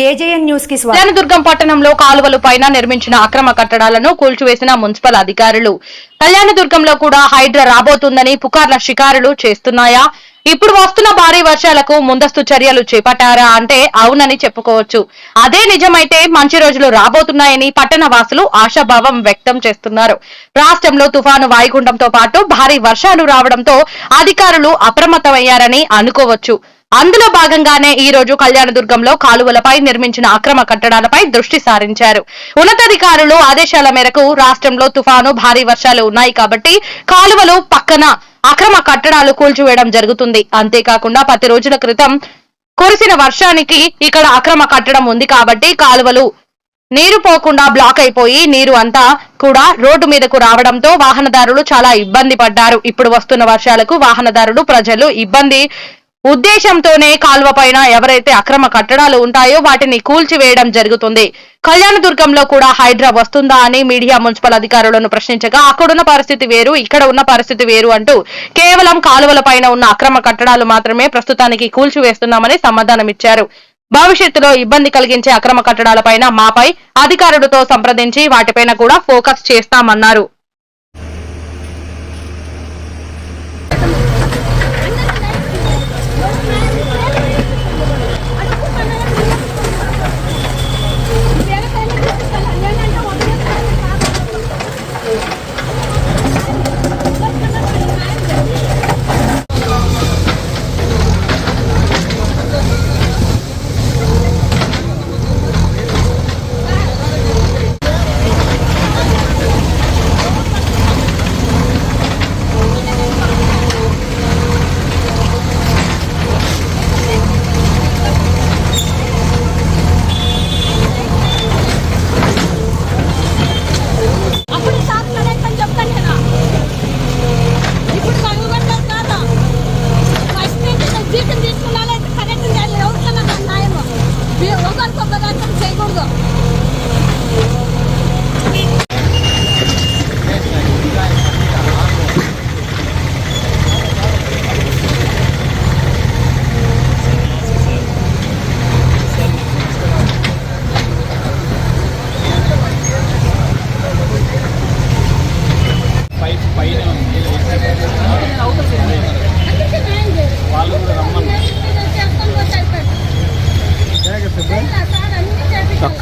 AJN న్యూస్కి కళ్యాణదుర్గం పట్టణంలో కాలువలు పైన నిర్మించిన అక్రమ కట్టడాలను కూల్చివేసిన మున్సిపల్ అధికారులు. కళ్యాణదుర్గంలో కూడా హైడ్రా రాబోతుందని పుకార్ల షికారులు చేస్తున్నాయా? ఇప్పుడు వస్తున్న భారీ వర్షాలకు ముందస్తు చర్యలు చేపట్టారా అంటే అవునని చెప్పుకోవచ్చు. అదే నిజమైతే మంచి రోజులు రాబోతున్నాయని పట్టణ వాసులు ఆశాభావం వ్యక్తం చేస్తున్నారు. రాష్ట్రంలో తుఫాను వాయుగుండంతో పాటు భారీ వర్షాలు రావడంతో అధికారులు అప్రమత్తమయ్యారని అనుకోవచ్చు. అందులో భాగంగానే ఈ రోజు కళ్యాణదుర్గంలో కాలువలపై నిర్మించిన అక్రమ కట్టడాలపై దృష్టి సారించారు. ఉన్నతాధికారులు ఆదేశాల మేరకు రాష్ట్రంలో తుఫాను భారీ వర్షాలు ఉన్నాయి కాబట్టి కాలువలు పక్కన అక్రమ కట్టడాలు కూల్చివేయడం జరుగుతుంది. అంతేకాకుండా పది రోజుల క్రితం కురిసిన వర్షానికి ఇక్కడ అక్రమ కట్టడం ఉంది కాబట్టి కాలువలు నీరు పోకుండా బ్లాక్ అయిపోయి నీరు అంతా కూడా రోడ్డు మీదకు రావడంతో వాహనదారులు చాలా ఇబ్బంది పడ్డారు. ఇప్పుడు వస్తున్న వర్షాలకు వాహనదారులు ప్రజలు ఇబ్బంది ఉద్దేశంతోనే కాలువ పైన ఎవరైతే అక్రమ కట్టడాలు ఉంటాయో వాటిని కూల్చివేయడం జరుగుతుంది. కళ్యాణదుర్గంలో కూడా హైడ్రా వస్తుందా అని మీడియా మున్సిపల్ అధికారులను ప్రశ్నించగా అక్కడున్న పరిస్థితి వేరు ఇక్కడ ఉన్న పరిస్థితి వేరు అంటూ కేవలం కాలువల పైన ఉన్న అక్రమ కట్టడాలు మాత్రమే ప్రస్తుతానికి కూల్చివేస్తున్నామని సమాధానమిచ్చారు భవిష్యత్తులో ఇబ్బంది కలిగించే అక్రమ కట్టడాలపైన మాపై అధికారులతో సంప్రదించి వాటిపైన కూడా ఫోకస్ చేస్తామన్నారు.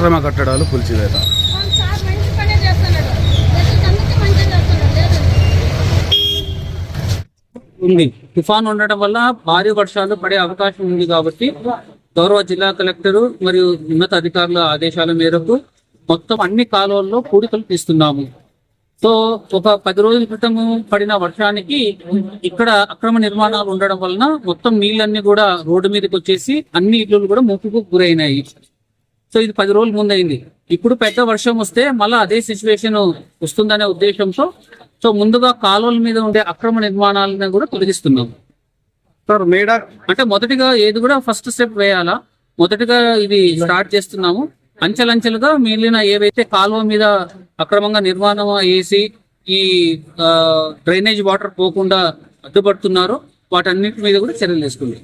అక్రమ కట్టడాలు కూల్చివేత. ఉంది. తుఫాన్ ఉండటం వల్ల భారీ వర్షాలు పడే అవకాశం ఉంది కాబట్టి గౌరవ జిల్లా కలెక్టర్ మరియు ఉన్నత అధికారుల ఆదేశాల మేరకు మొత్తం అన్ని కాలువల్లో పూడికలు తీస్తున్నాము. సో ఒక పది రోజుల క్రితము పడిన వర్షానికి ఇక్కడ అక్రమ నిర్మాణాలు ఉండడం వలన మొత్తం నీళ్ళన్నీ కూడా రోడ్డు మీదకి వచ్చేసి అన్ని ఇళ్ళు కూడా ముప్పుకు గురైనాయి. సో ఇది పది రోజుల ముందు అయింది ఇప్పుడు పెద్ద వర్షం వస్తే మళ్ళీ అదే సిచ్యువేషన్ వస్తుందనే ఉద్దేశంతో సో ముందుగా కాలువల మీద ఉండే అక్రమ నిర్మాణాలను కూడా తొలగిస్తున్నాం. సార్ మేడ అంటే మొదటిగా ఏది కూడా ఫస్ట్ స్టెప్ వేయాలా? మొదటిగా ఇది స్టార్ట్ చేస్తున్నాము. అంచెలంచెలుగా మిగిలిన ఏవైతే కాలువ మీద అక్రమంగా నిర్మాణం వేసి ఈ డ్రైనేజ్ వాటర్ పోకుండా అడ్డుపడుతున్నారో వాటన్నిటి మీద కూడా చర్యలు తీసుకుంది.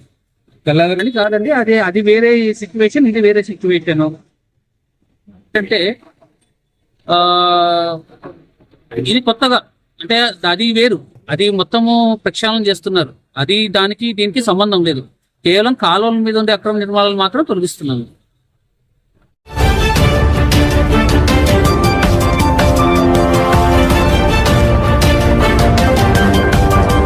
తెల్లగని కాదండి అదే అది వేరే సిచ్యువేషన్ ఇది వేరే సిచ్యువేషన్ అంటే ఆ ఇది కొత్తగా అంటే అది వేరు. అది మొత్తము ప్రక్షాళన చేస్తున్నారు. అది దానికి దీనికి సంబంధం లేదు. కేవలం కాలువల మీద ఉండే అక్రమ నిర్మాణాలు మాత్రం తొలగిస్తున్నాను